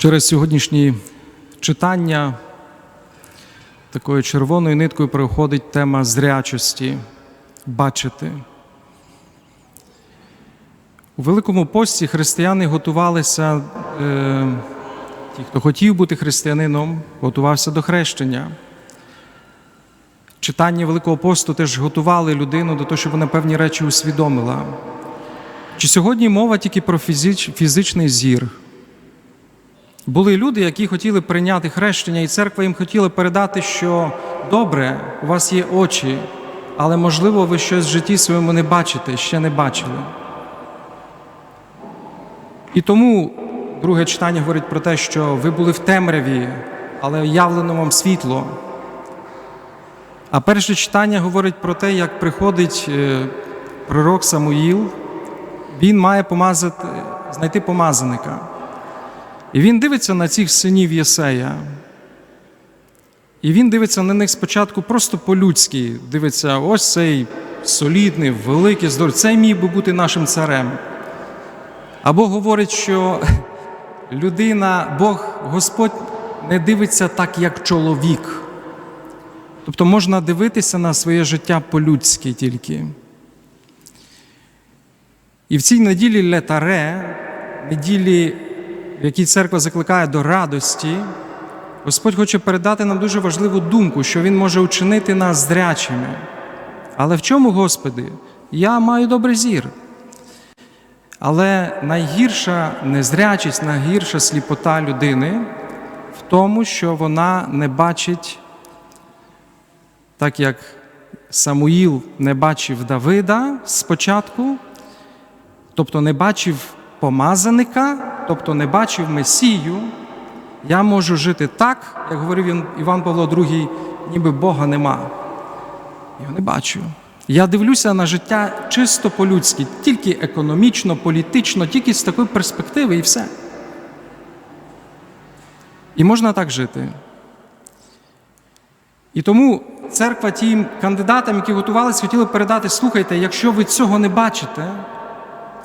Через сьогоднішні читання такою червоною ниткою проходить тема зрячості бачити. У Великому пості християни готувалися, е, ті, хто хотів бути християнином, готувався до хрещення. Читання Великого посту теж готували людину до того, щоб вона певні речі усвідомила. Чи сьогодні мова тільки про фізич, фізичний зір? Були люди, які хотіли прийняти хрещення, і церква їм хотіла передати, що добре, у вас є очі, але можливо ви щось в житті своєму не бачите, ще не бачили. І тому друге читання говорить про те, що ви були в темряві, але явлено вам світло. А перше читання говорить про те, як приходить е, пророк Самуїл, він має помазати, знайти помазаника. І він дивиться на цих синів Єсея. І він дивиться на них спочатку просто по-людськи. Дивиться, ось цей солідний, великий, здоровий, цей міг би бути нашим царем. Або говорить, що людина, Бог, Господь не дивиться так, як чоловік. Тобто можна дивитися на своє життя по-людськи тільки. І в цій неділі летаре, неділі, в якій церква закликає до радості, Господь хоче передати нам дуже важливу думку, що Він може учинити нас зрячими. Але в чому, Господи? Я маю добрий зір. Але найгірша незрячість, найгірша сліпота людини в тому, що вона не бачить, так як Самуїл не бачив Давида спочатку, тобто не бачив помазаника, тобто не бачив Месію, я можу жити так, як говорив Іван Павло II, ніби Бога нема. Його не бачу. Я дивлюся на життя чисто по-людськи, тільки економічно, політично, тільки з такої перспективи і все. І можна так жити. І тому церква тим кандидатам, які готувалися, хотіли передати: слухайте, якщо ви цього не бачите,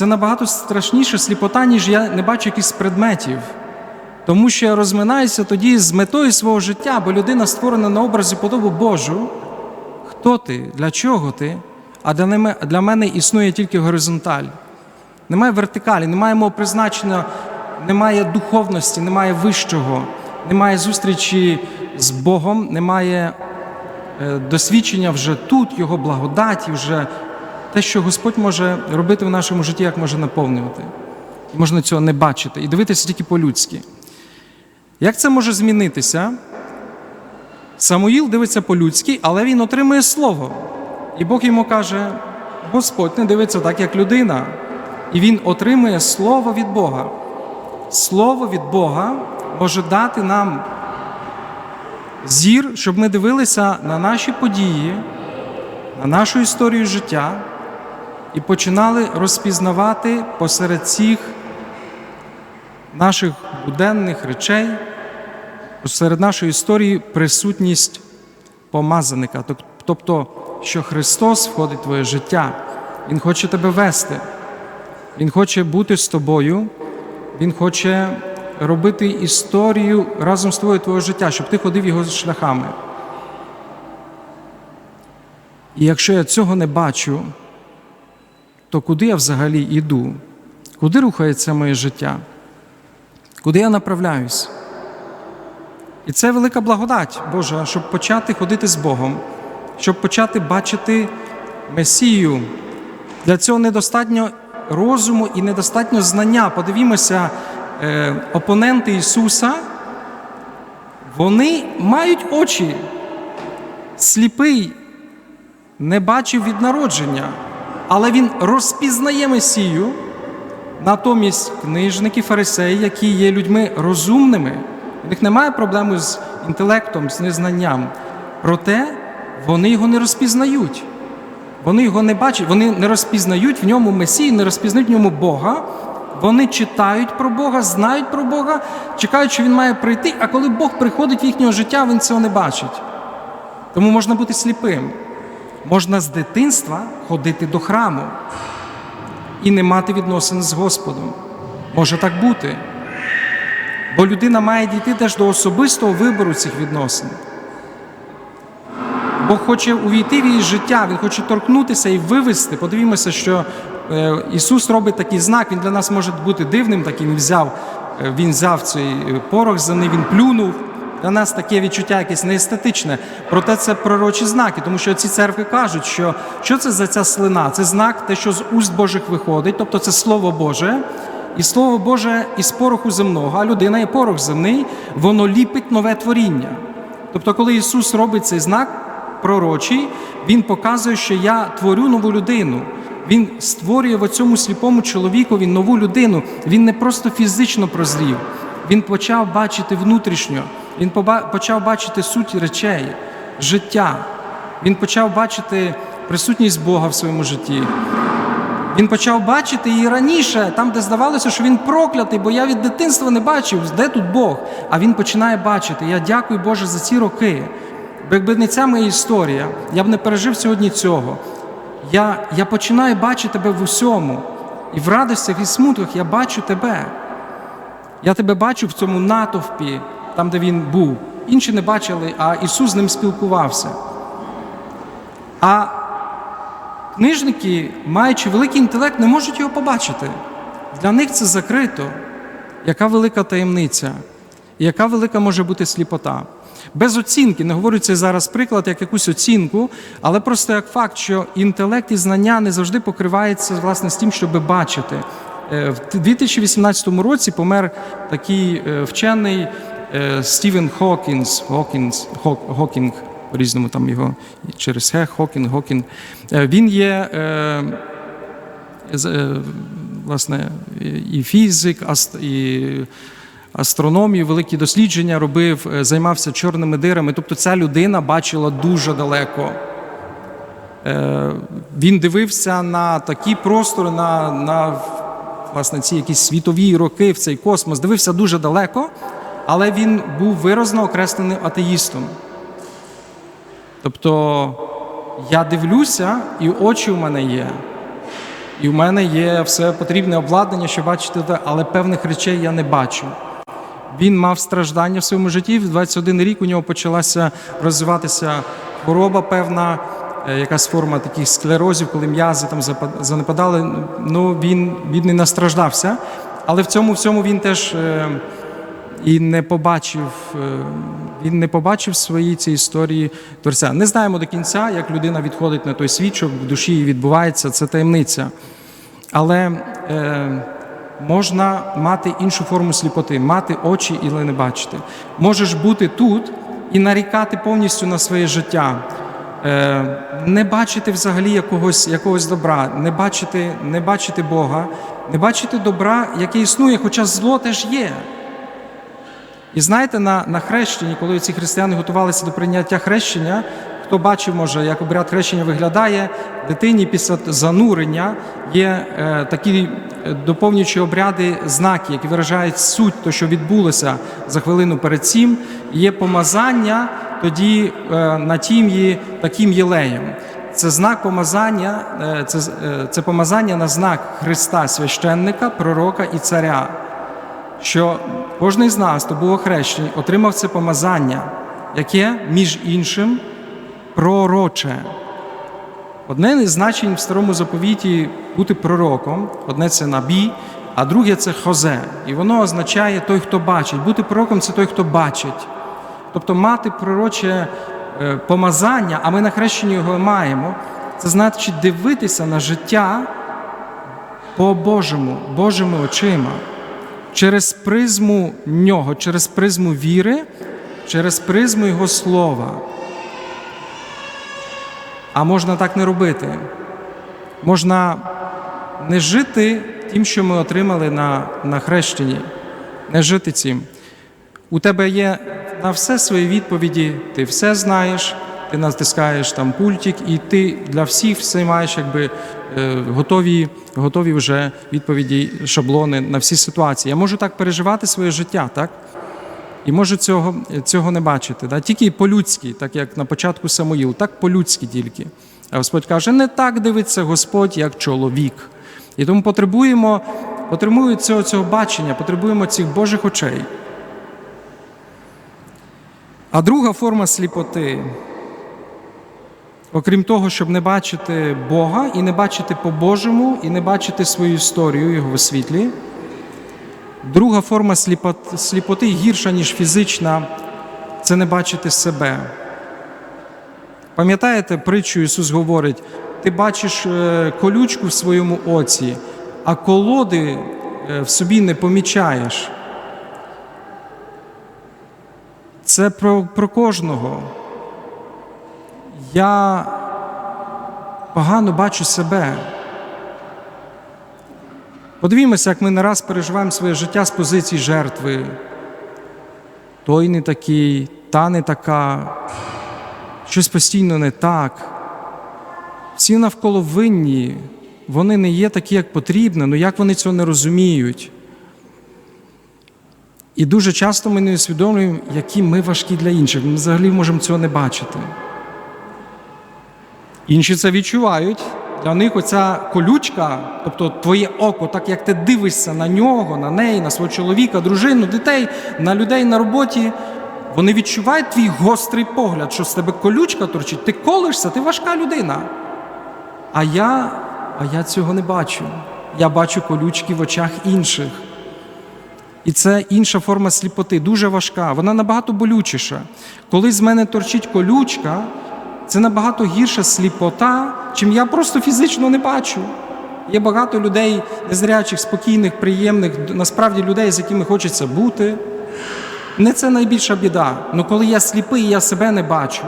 це набагато страшніше сліпота, ніж я не бачу якихось предметів. Тому що я розминаюся тоді з метою свого життя, бо людина створена на образі подобу Божу. Хто ти? Для чого ти? А для мене існує тільки горизонталь. Немає вертикалі, немає мого призначення, немає духовності, немає вищого, немає зустрічі з Богом, немає досвідчення вже тут, Його благодаті, вже те, що Господь може робити в нашому житті, як може наповнювати. І можна цього не бачити і дивитися тільки по-людськи. Як це може змінитися? Самуїл дивиться по-людськи, але він отримує слово. І Бог йому каже: Господь не дивиться так, як людина. І він отримує слово від Бога. Слово від Бога може дати нам зір, щоб ми дивилися на наші події, на нашу історію життя і починали розпізнавати посеред цих наших буденних речей, посеред нашої історії присутність помазаника, тобто, що Христос входить в твоє життя, Він хоче тебе вести, Він хоче бути з тобою, Він хоче робити історію разом з тобою твого життя, щоб ти ходив його шляхами. І якщо я цього не бачу, то куди я взагалі йду? Куди рухається моє життя? Куди я направляюсь? І це велика благодать Божа, щоб почати ходити з Богом, щоб почати бачити Месію. Для цього недостатньо розуму і недостатньо знання. Подивімося, е, опоненти Ісуса, вони мають очі. Сліпий не бачив від народження, але він розпізнає Месію. Натомість книжники, фарисеї, які є людьми розумними, у них немає проблеми з інтелектом, з незнанням. Проте вони його не розпізнають. Вони його не бачать, вони не розпізнають в ньому Месію, не розпізнають в ньому Бога. Вони читають про Бога, знають про Бога, чекають, що Він має прийти, а коли Бог приходить в їхнього життя, він цього не бачить. Тому можна бути сліпим. Можна з дитинства ходити до храму і не мати відносин з Господом. Може так бути. Бо людина має дійти теж до особистого вибору цих відносин. Бог хоче увійти в її життя, Він хоче торкнутися і вивести. Подивімося, що е, Ісус робить такий знак, Він для нас може бути дивним, таким Він взяв, е, він взяв цей е, порох земний, Він плюнув. Для нас таке відчуття якесь неестетичне. Проте це пророчі знаки, тому що ці церкви кажуть, що, що це за ця слина? Це знак, те, що з уст Божих виходить, тобто це Слово Боже. І Слово Боже із пороху земного, а людина є порох земний, воно ліпить нове творіння. Тобто, коли Ісус робить цей знак пророчий, Він показує, що я творю нову людину. Він створює в цьому сліпому чоловікові нову людину. Він не просто фізично прозрів, він почав бачити внутрішньо, він почав бачити суть речей, життя. Він почав бачити присутність Бога в своєму житті. Він почав бачити її раніше, там, де здавалося, що він проклятий, бо я від дитинства не бачив, де тут Бог. А він починає бачити. Я дякую Боже за ці роки. Бо якби не ця моя історія, я б не пережив сьогодні цього. Я, я починаю бачити тебе в усьому. І в радостях і смутках я бачу тебе. Я тебе бачу в цьому натовпі, там, де він був. Інші не бачили, а Ісус з ним спілкувався. А книжники, маючи великий інтелект, не можуть його побачити. Для них це закрито. Яка велика таємниця, яка велика може бути сліпота. Без оцінки, не говорю це зараз приклад, як якусь оцінку, але просто як факт, що інтелект і знання не завжди покривається власне з тим, щоб бачити. Е, В 2018 році помер такий е, вчений е, Стівен Хокінс, Хокінс, Хок- Хокінг, по-різному там його через Х, Хокінг, Хокінг. Він є власне і фізик, і астрономію, великі дослідження робив, займався чорними дирами. Тобто ця людина бачила дуже далеко. Він дивився на такі простори, на, на власне, ці якісь світові роки в цей космос, дивився дуже далеко, але він був виразно окреслений атеїстом. Тобто я дивлюся, і очі у мене є. І в мене є все потрібне обладнання, щоб бачити, але певних речей я не бачу. Він мав страждання в своєму житті. В 21 рік у нього почалася розвиватися хвороба певна, якась форма таких склерозів, коли м'язи там занепадали. Ну, він, не настраждався. Але в цьому всьому він теж е, і не побачив, е, він не побачив в своїй цій історії творця. Не знаємо до кінця, як людина відходить на той світ, що в душі відбувається, це таємниця. Але е, можна мати іншу форму сліпоти, мати очі і не бачити. Можеш бути тут і нарікати повністю на своє життя, е, не бачити взагалі якогось, якогось добра, не бачити, не бачити Бога, не бачити добра, яке існує, хоча зло теж є. І знаєте, на, на хрещенні, коли ці християни готувалися до прийняття хрещення, хто бачив, може, як обряд хрещення виглядає, дитині після занурення є е, такі е, доповнюючі обряди, знаки, які виражають суть, то, що відбулося за хвилину перед цим, є помазання тоді е, на тім'ї таким єлеєм. Це знак помазання, е, це, е, це помазання на знак Христа, священника, пророка і царя що кожен з нас, хто був охрещений, отримав це помазання, яке, між іншим, пророче. Одне із значень в старому заповіті бути пророком, одне це набій, а друге це хозе. І воно означає той, хто бачить. Бути пророком це той, хто бачить. Тобто мати пророче е, помазання, а ми на хрещенні його маємо, це значить дивитися на життя по Божому, Божими очима через призму нього, через призму віри, через призму Його слова. А можна так не робити. Можна не жити тим, що ми отримали на, на хрещенні, не жити цим. У тебе є на все свої відповіді, ти все знаєш, ти натискаєш там пультик, і ти для всіх все маєш якби е, готові, готові вже відповіді, шаблони на всі ситуації. Я можу так переживати своє життя, так? І можу цього, цього не бачити. Да? Тільки по-людськи, так як на початку Самуїл, так по-людськи тільки. А Господь каже, не так дивиться Господь, як чоловік. І тому потребуємо, потребуємо цього, цього бачення, потребуємо цих Божих очей. А друга форма сліпоти, окрім того, щоб не бачити Бога і не бачити по-божому, і не бачити свою історію Його в світлі. Друга форма сліпоти гірша, ніж фізична, це не бачити себе. Пам'ятаєте, притчу Ісус говорить: ти бачиш е, колючку в своєму оці, а колоди е, в собі не помічаєш. Це про, про кожного. Я погано бачу себе. Подивімося, як ми не раз переживаємо своє життя з позиції жертви. Той не такий, та не така, щось постійно не так. Всі навколо винні, вони не є такі, як потрібно, ну як вони цього не розуміють? І дуже часто ми не усвідомлюємо, які ми важкі для інших. Ми взагалі можемо цього не бачити. Інші це відчувають. Для них оця колючка, тобто твоє око, так як ти дивишся на нього, на неї, на свого чоловіка, дружину, дітей, на людей на роботі, вони відчувають твій гострий погляд, що з тебе колючка торчить, ти колишся, ти важка людина. А я, а я цього не бачу. Я бачу колючки в очах інших. І це інша форма сліпоти, дуже важка, вона набагато болючіша. Коли з мене торчить колючка, це набагато гірша сліпота, чим я просто фізично не бачу. Є багато людей, незрячих, спокійних, приємних, насправді людей, з якими хочеться бути. Не це найбільша біда. Ну коли я сліпий, я себе не бачу.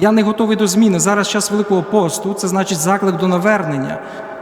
Я не готовий до зміни. Зараз час Великого посту, це значить заклик до навернення.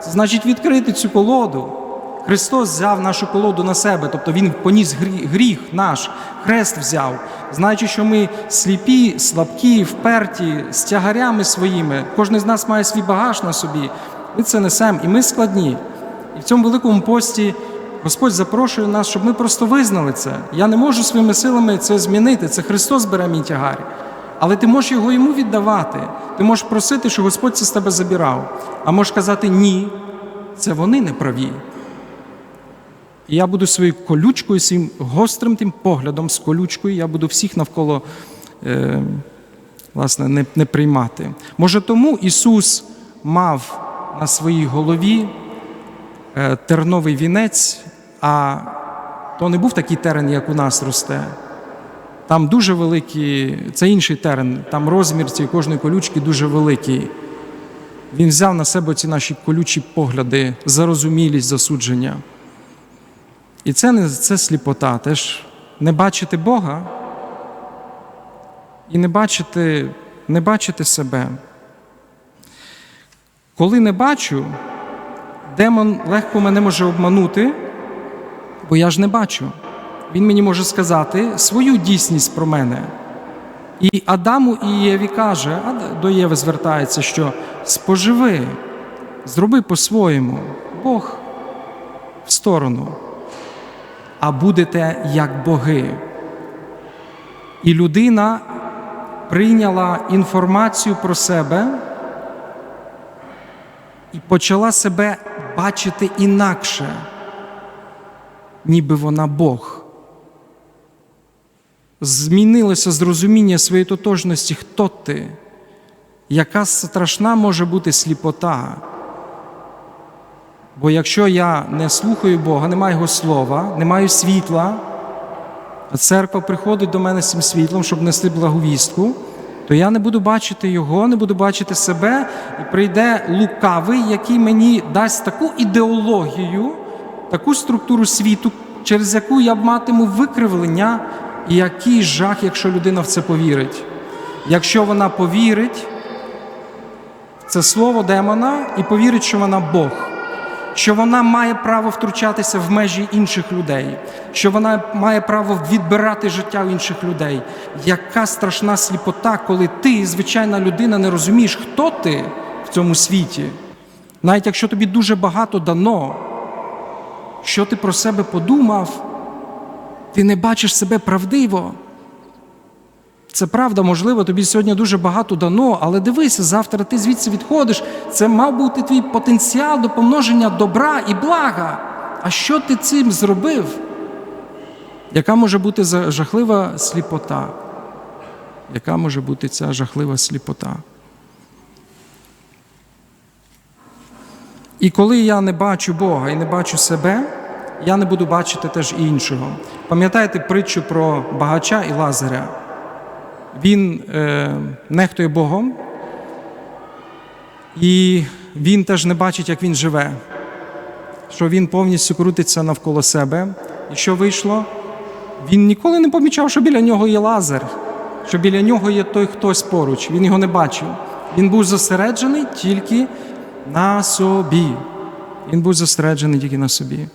Це значить відкрити цю колоду. Христос взяв нашу колоду на себе, тобто Він поніс гріх наш, хрест взяв, знаючи, що ми сліпі, слабкі, вперті, з тягарями своїми. Кожен з нас має свій багаж на собі. Ми це несемо, і ми складні. І в цьому великому пості Господь запрошує нас, щоб ми просто визнали це. Я не можу своїми силами це змінити. Це Христос бере мій тягар. Але ти можеш його йому віддавати. Ти можеш просити, щоб Господь це з тебе забирав. А можеш казати ні, це вони не праві. І я буду своєю колючкою, своїм гострим тим поглядом з колючкою, я буду всіх навколо е, власне, не, не приймати. Може, тому Ісус мав на своїй голові е, терновий вінець, а то не був такий терен, як у нас росте. Там дуже великий, це інший терен, там розмір цієї кожної колючки дуже великий. Він взяв на себе ці наші колючі погляди, зарозумілість, засудження. І це не це сліпота, теж не бачити Бога і не бачити, не бачити себе. Коли не бачу, демон легко мене може обманути, бо я ж не бачу. Він мені може сказати свою дійсність про мене. І Адаму і Єві каже, а до Єви звертається, що споживи, зроби по-своєму, Бог в сторону, а будете як боги. І людина прийняла інформацію про себе і почала себе бачити інакше, ніби вона Бог. Змінилося зрозуміння своєї тотожності, хто ти, яка страшна може бути сліпота. Бо якщо я не слухаю Бога, не маю Його слова, не маю світла, а церква приходить до мене з цим світлом, щоб нести благовістку, то я не буду бачити Його, не буду бачити себе, і прийде лукавий, який мені дасть таку ідеологію, таку структуру світу, через яку я матиму викривлення, і який жах, якщо людина в це повірить. Якщо вона повірить, це слово демона і повірить, що вона Бог, що вона має право втручатися в межі інших людей, що вона має право відбирати життя у інших людей. Яка страшна сліпота, коли ти, звичайна людина, не розумієш, хто ти в цьому світі. Навіть якщо тобі дуже багато дано, що ти про себе подумав, ти не бачиш себе правдиво. Це правда, можливо, тобі сьогодні дуже багато дано, але дивися, завтра ти звідси відходиш. Це мав бути твій потенціал до помноження добра і блага. А що ти цим зробив? Яка може бути жахлива сліпота? яка може бути ця жахлива сліпота. І коли я не бачу Бога і не бачу себе, я не буду бачити теж іншого. Пам'ятаєте притчу про багача і Лазаря? Він е, нехтує Богом, і він теж не бачить, як він живе, що він повністю крутиться навколо себе. І що вийшло? Він ніколи не помічав, що біля нього є Лазар, що біля нього є той хтось поруч. Він його не бачив. Він був зосереджений тільки на собі. Він був зосереджений тільки на собі.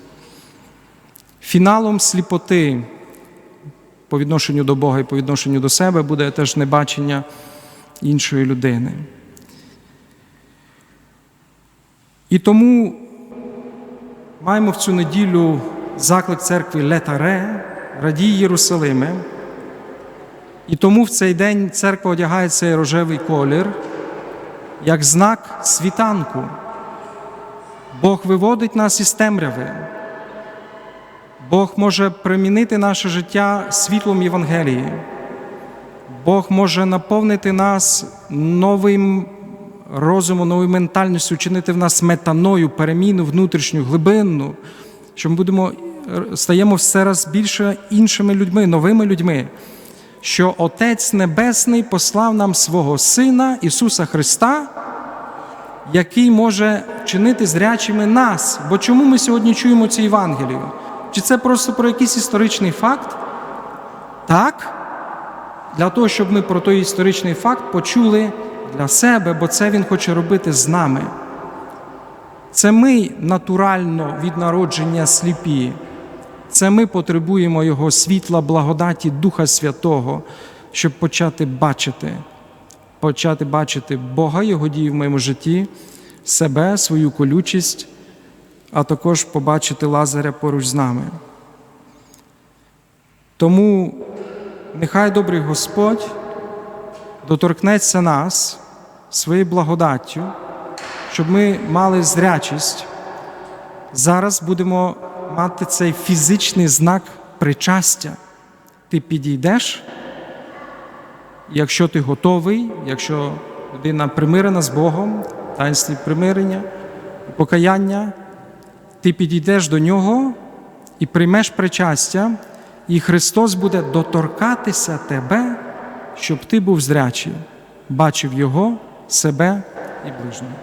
Фіналом сліпоти по відношенню до Бога і по відношенню до себе буде теж небачення іншої людини. І тому маємо в цю неділю заклик церкви Летаре, радій Єрусалиме. І тому в цей день церква одягає цей рожевий колір як знак світанку. Бог виводить нас із темряви. Бог може примінити наше життя світлом Євангелії. Бог може наповнити нас новим розумом, новою ментальністю, чинити в нас метаною, переміну внутрішню, глибинну, що ми будемо стаємо все раз більше іншими людьми, новими людьми, що Отець Небесний послав нам свого Сина Ісуса Христа, який може чинити зрячими нас. Бо чому ми сьогодні чуємо цю Євангелію? Чи це просто про якийсь історичний факт? Так. Для того, щоб ми про той історичний факт почули для себе, бо це Він хоче робити з нами. Це ми натурально від народження сліпі. Це ми потребуємо Його світла, благодаті Духа Святого, щоб почати бачити, почати бачити Бога, Його дії в моєму житті, себе, свою колючість, а також побачити Лазаря поруч з нами. Тому нехай добрий Господь доторкнеться нас своєю благодаттю, щоб ми мали зрячість. Зараз будемо мати цей фізичний знак причастя. Ти підійдеш, якщо ти готовий, якщо людина примирена з Богом, таїнстві примирення, покаяння, ти підійдеш до нього і приймеш причастя, і Христос буде доторкатися тебе, щоб ти був зрячий, бачив Його, себе і ближнього.